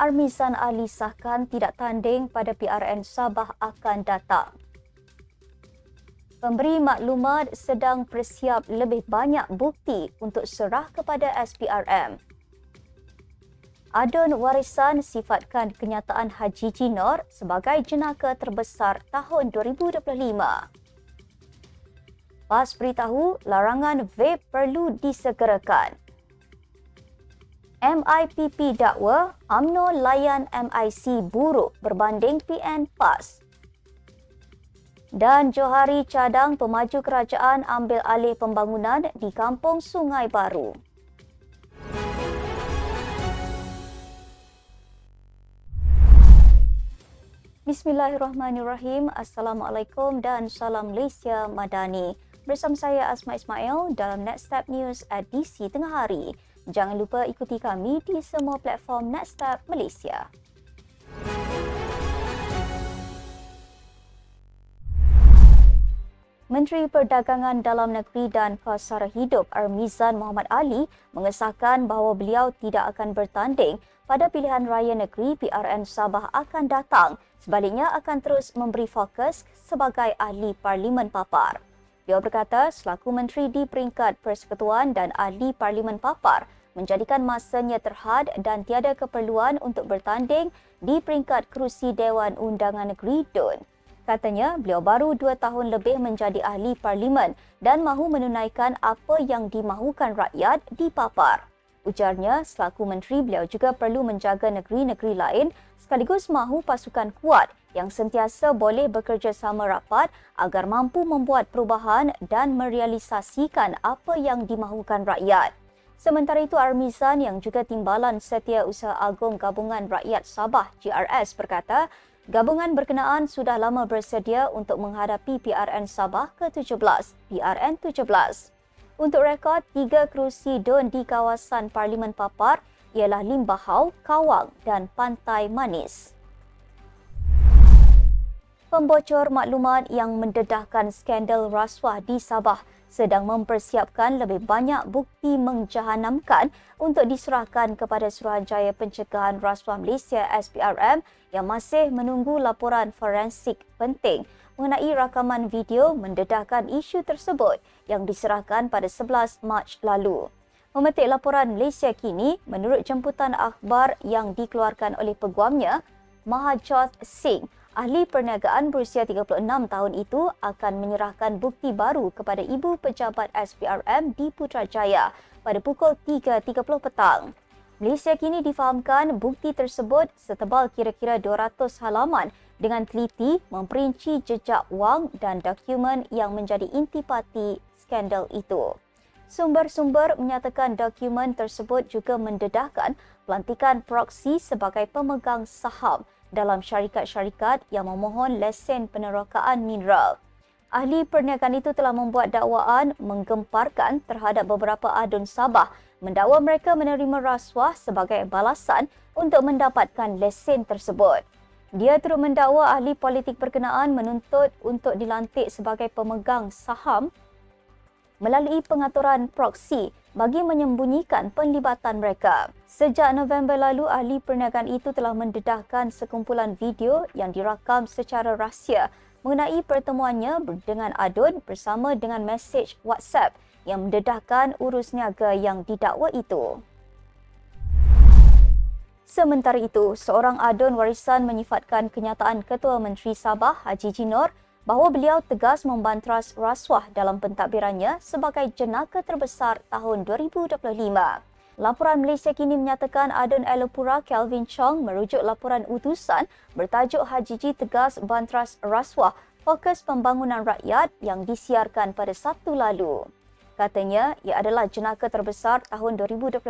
Armizan Ali sahkan tidak tanding pada PRN Sabah akan datang. Pemberi maklumat sedang persiap lebih banyak bukti untuk serah kepada SPRM. Adun warisan sifatkan kenyataan Haji Jinor sebagai jenaka terbesar tahun 2025. PAS beritahu larangan vape perlu disegerakan. MIPP dakwa UMNO layan MIC buruk berbanding PN PAS. Dan Johari cadang pemaju kerajaan ambil alih pembangunan di Kampung Sungai Baru. Bismillahirrahmanirrahim. Assalamualaikum dan salam Malaysia Madani. Bersama saya Asma Ismail dalam Next Step News edisi tengah hari. Jangan lupa ikuti kami di semua platform Next Step Malaysia. Menteri Perdagangan Dalam Negeri dan Kosara Hidup Armizan Muhammad Ali mengesahkan bahawa beliau tidak akan bertanding pada pilihan raya negeri PRN Sabah akan datang Sebaliknya akan terus memberi fokus sebagai ahli parlimen papar. Beliau berkata selaku menteri di peringkat persekutuan dan ahli parlimen papar menjadikan masanya terhad dan tiada keperluan untuk bertanding di peringkat kerusi Dewan Undangan Negeri DUN. Katanya beliau baru dua tahun lebih menjadi ahli parlimen dan mahu menunaikan apa yang dimahukan rakyat di papar. Ujarnya, selaku menteri beliau juga perlu menjaga negeri-negeri lain sekaligus mahu pasukan kuat yang sentiasa boleh bekerjasama rapat agar mampu membuat perubahan dan merealisasikan apa yang dimahukan rakyat. Sementara itu, Armizan yang juga Timbalan Setia Usaha Agung Gabungan Rakyat Sabah GRS berkata, gabungan berkenaan sudah lama bersedia untuk menghadapi PRN Sabah ke-17, PRN 17. Untuk rekod, tiga kerusi DUN di kawasan Parlimen Papar ialah Limbahau, Kawang dan Pantai Manis. Pembocor maklumat yang mendedahkan skandal rasuah di Sabah sedang mempersiapkan lebih banyak bukti menjahanamkan untuk diserahkan kepada Suruhanjaya Pencegahan Rasuah Malaysia SPRM yang masih menunggu laporan forensik penting mengenai rakaman video mendedahkan isu tersebut yang diserahkan pada 11 Mac lalu. Memetik laporan Malaysia kini, menurut jemputan akhbar yang dikeluarkan oleh peguamnya, Mahajot Singh, ahli perniagaan berusia 36 tahun itu akan menyerahkan bukti baru kepada ibu pejabat SPRM di Putrajaya pada pukul 3.30 petang. Malaysia kini difahamkan bukti tersebut setebal kira-kira 200 halaman dengan teliti memperinci jejak wang dan dokumen yang menjadi intipati skandal itu. Sumber-sumber menyatakan dokumen tersebut juga mendedahkan pelantikan proksi sebagai pemegang saham dalam syarikat-syarikat yang memohon lesen penerokaan mineral. Ahli perniagaan itu telah membuat dakwaan menggemparkan terhadap beberapa adun Sabah mendakwa mereka menerima rasuah sebagai balasan untuk mendapatkan lesen tersebut. Dia turut mendakwa ahli politik berkenaan menuntut untuk dilantik sebagai pemegang saham melalui pengaturan proksi bagi menyembunyikan penlibatan mereka. Sejak November lalu, ahli perniagaan itu telah mendedahkan sekumpulan video yang dirakam secara rahsia mengenai pertemuannya dengan Adun bersama dengan mesej WhatsApp yang mendedahkan urus niaga yang didakwa itu. Sementara itu, seorang adun warisan menyifatkan kenyataan Ketua Menteri Sabah Haji Jinor bahawa beliau tegas membantras rasuah dalam pentadbirannya sebagai jenaka terbesar tahun 2025. Laporan Malaysia kini menyatakan adun Elopura Kelvin Chong merujuk laporan utusan bertajuk Haji Ji tegas bantras rasuah fokus pembangunan rakyat yang disiarkan pada Sabtu lalu. Katanya, ia adalah jenaka terbesar tahun 2025.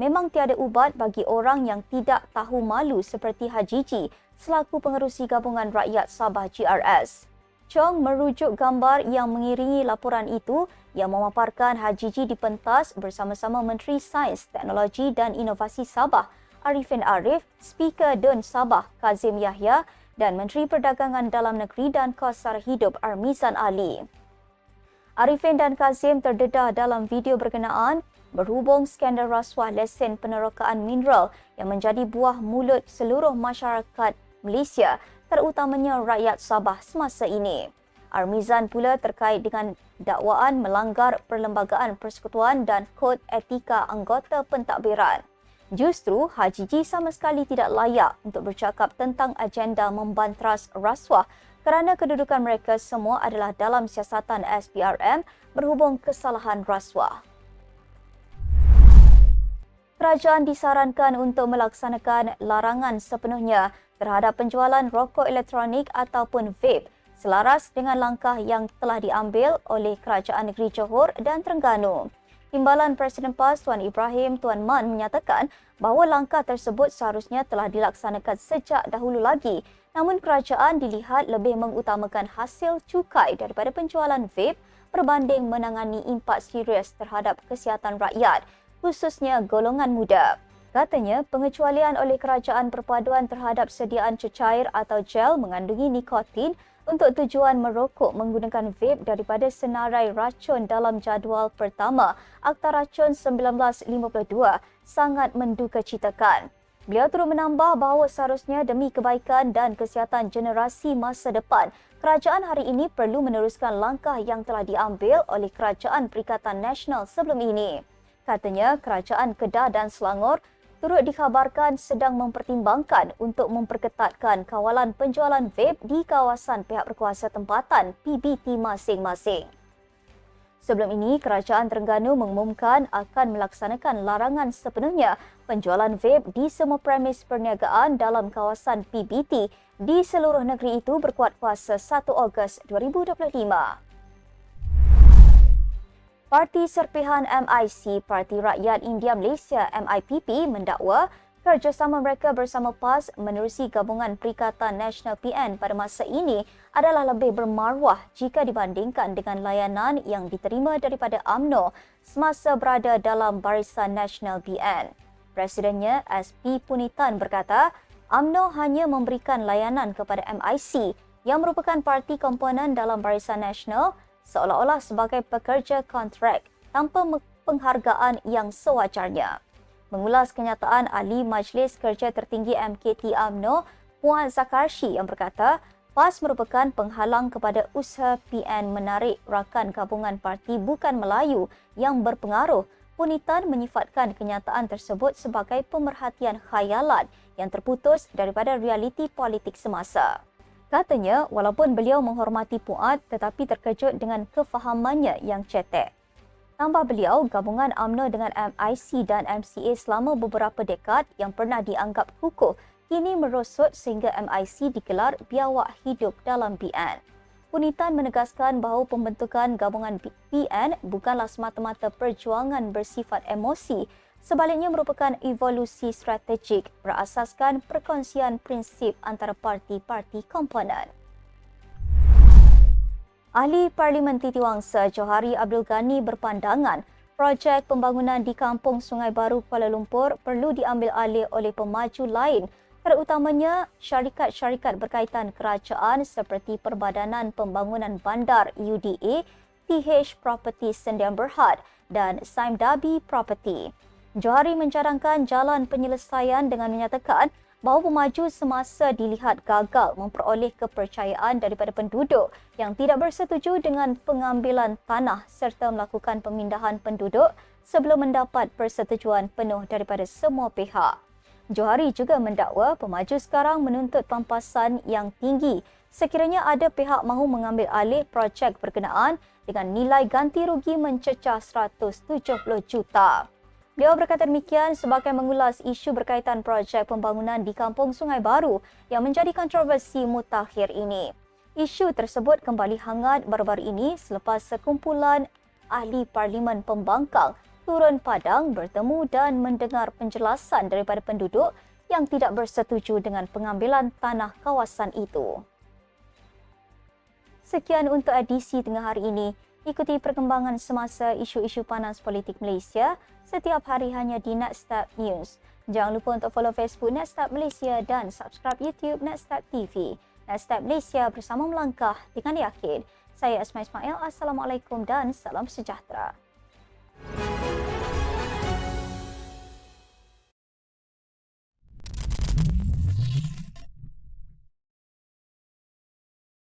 Memang tiada ubat bagi orang yang tidak tahu malu seperti Haji Ji selaku pengerusi gabungan rakyat Sabah GRS. Chong merujuk gambar yang mengiringi laporan itu yang memaparkan Haji Ji dipentas bersama-sama Menteri Sains, Teknologi dan Inovasi Sabah Arifin Arif, Speaker DUN Sabah Kazim Yahya dan Menteri Perdagangan Dalam Negeri dan Kosar Hidup Armizan Ali. Arifin dan Kazim terdedah dalam video berkenaan berhubung skandal rasuah lesen penerokaan mineral yang menjadi buah mulut seluruh masyarakat Malaysia terutamanya rakyat Sabah semasa ini. Armizan pula terkait dengan dakwaan melanggar Perlembagaan Persekutuan dan Kod Etika Anggota Pentadbiran. Justru Haji Ji sama sekali tidak layak untuk bercakap tentang agenda membantras rasuah kerana kedudukan mereka semua adalah dalam siasatan SPRM berhubung kesalahan rasuah. Kerajaan disarankan untuk melaksanakan larangan sepenuhnya terhadap penjualan rokok elektronik ataupun vape selaras dengan langkah yang telah diambil oleh Kerajaan Negeri Johor dan Terengganu. Timbalan Presiden PAS Tuan Ibrahim Tuan Man menyatakan bahawa langkah tersebut seharusnya telah dilaksanakan sejak dahulu lagi namun kerajaan dilihat lebih mengutamakan hasil cukai daripada penjualan vape berbanding menangani impak serius terhadap kesihatan rakyat, khususnya golongan muda. Katanya, pengecualian oleh kerajaan perpaduan terhadap sediaan cecair atau gel mengandungi nikotin untuk tujuan merokok menggunakan vape daripada senarai racun dalam jadual pertama Akta Racun 1952 sangat mendukacitakan. Beliau turut menambah bahawa seharusnya demi kebaikan dan kesihatan generasi masa depan, kerajaan hari ini perlu meneruskan langkah yang telah diambil oleh Kerajaan Perikatan Nasional sebelum ini. Katanya, Kerajaan Kedah dan Selangor turut dikhabarkan sedang mempertimbangkan untuk memperketatkan kawalan penjualan vape di kawasan pihak berkuasa tempatan PBT masing-masing. Sebelum ini, Kerajaan Terengganu mengumumkan akan melaksanakan larangan sepenuhnya penjualan vape di semua premis perniagaan dalam kawasan PBT di seluruh negeri itu berkuat kuasa 1 Ogos 2025. Parti Serpihan MIC, Parti Rakyat India Malaysia MIPP mendakwa kerjasama mereka bersama PAS menerusi gabungan Perikatan Nasional PN pada masa ini adalah lebih bermaruah jika dibandingkan dengan layanan yang diterima daripada AMNO semasa berada dalam Barisan Nasional PN. Presidennya SP Punitan berkata, AMNO hanya memberikan layanan kepada MIC yang merupakan parti komponen dalam Barisan Nasional seolah-olah sebagai pekerja kontrak tanpa penghargaan yang sewajarnya mengulas kenyataan ahli Majlis Kerja Tertinggi MKT AMNO Puan Zakarshi yang berkata PAS merupakan penghalang kepada usaha PN menarik rakan gabungan parti bukan Melayu yang berpengaruh. Punitan menyifatkan kenyataan tersebut sebagai pemerhatian khayalan yang terputus daripada realiti politik semasa. Katanya, walaupun beliau menghormati Puat tetapi terkejut dengan kefahamannya yang cetek. Tambah beliau, gabungan AMNO dengan MIC dan MCA selama beberapa dekad yang pernah dianggap kukuh kini merosot sehingga MIC digelar biawak hidup dalam BN. Punitan menegaskan bahawa pembentukan gabungan BN bukanlah semata-mata perjuangan bersifat emosi, sebaliknya merupakan evolusi strategik berasaskan perkongsian prinsip antara parti-parti komponen. Ahli Parlimen Titiwangsa Johari Abdul Ghani berpandangan projek pembangunan di Kampung Sungai Baru Kuala Lumpur perlu diambil alih oleh pemaju lain terutamanya syarikat-syarikat berkaitan kerajaan seperti Perbadanan Pembangunan Bandar UDA, TH Property Sendian Berhad dan Saim Dabi Property. Johari mencadangkan jalan penyelesaian dengan menyatakan bahawa pemaju semasa dilihat gagal memperoleh kepercayaan daripada penduduk yang tidak bersetuju dengan pengambilan tanah serta melakukan pemindahan penduduk sebelum mendapat persetujuan penuh daripada semua pihak. Johari juga mendakwa pemaju sekarang menuntut pampasan yang tinggi sekiranya ada pihak mahu mengambil alih projek berkenaan dengan nilai ganti rugi mencecah 170 juta. Beliau berkata demikian sebagai mengulas isu berkaitan projek pembangunan di Kampung Sungai Baru yang menjadi kontroversi mutakhir ini. Isu tersebut kembali hangat baru-baru ini selepas sekumpulan ahli parlimen pembangkang turun padang bertemu dan mendengar penjelasan daripada penduduk yang tidak bersetuju dengan pengambilan tanah kawasan itu. Sekian untuk edisi tengah hari ini. Ikuti perkembangan semasa isu-isu panas politik Malaysia setiap hari hanya di Netstat News. Jangan lupa untuk follow Facebook Netstat Malaysia dan subscribe YouTube Netstat TV. Netstat Malaysia bersama melangkah dengan yakin. Saya Asma Ismail. Assalamualaikum dan salam sejahtera.